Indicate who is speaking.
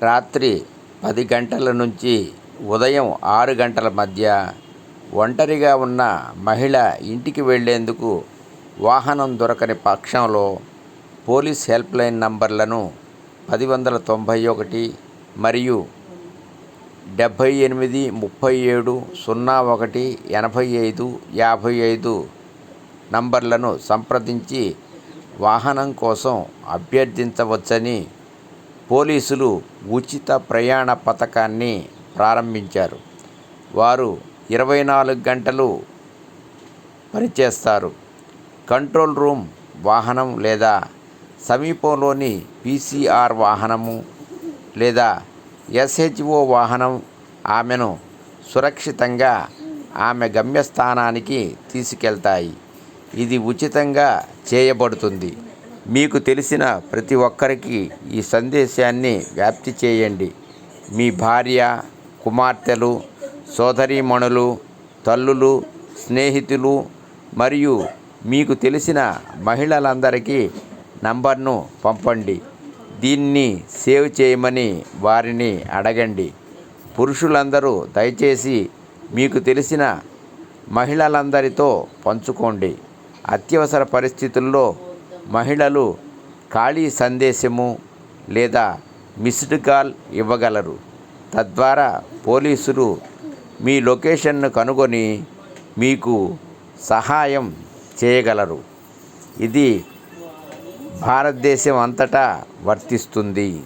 Speaker 1: రాత్రి పది గంటల నుంచి ఉదయం ఆరు గంటల మధ్య ఒంటరిగా ఉన్న మహిళ ఇంటికి వెళ్ళేందుకు వాహనం దొరకని పక్షంలో పోలీస్ హెల్ప్లైన్ నంబర్లను పది వందల తొంభై ఒకటి మరియు డెబ్భై ఎనిమిది ముప్పై ఏడు సున్నా ఒకటి ఎనభై ఐదు యాభై ఐదు నంబర్లను సంప్రదించి వాహనం కోసం అభ్యర్థించవచ్చని పోలీసులు ఉచిత ప్రయాణ పథకాన్ని ప్రారంభించారు. వారు ఇరవై నాలుగు గంటలు పనిచేస్తారు. కంట్రోల్ రూమ్ వాహనం లేదా సమీపంలోని పీసీఆర్ వాహనము లేదా ఎస్హెచ్ఓ వాహనం ఆమెను సురక్షితంగా ఆమె గమ్యస్థానానికి తీసుకెళ్తాయి. ఇది ఉచితంగా చేయబడుతుంది. మీకు తెలిసిన ప్రతి ఒక్కరికి ఈ సందేశాన్ని వ్యాప్తి చేయండి. మీ భార్య కుమార్తెలు సోదరీమణులు తల్లులు స్నేహితులు మరియు మీకు తెలిసిన మహిళలందరికీ నంబర్ను పంపండి. దీన్ని సేవ్ చేయమని వారిని అడగండి. పురుషులందరూ దయచేసి మీకు తెలిసిన మహిళలందరితో పంచుకోండి. అత్యవసర పరిస్థితుల్లో మహిళలు ఖాళీ సందేశము లేదా మిస్డ్ కాల్ ఇవ్వగలరు. తద్వారా పోలీసులు మీ లొకేషన్ను కనుగొని మీకు సహాయం చేయగలరు. ఇది భారతదేశం అంతటా వర్తిస్తుంది.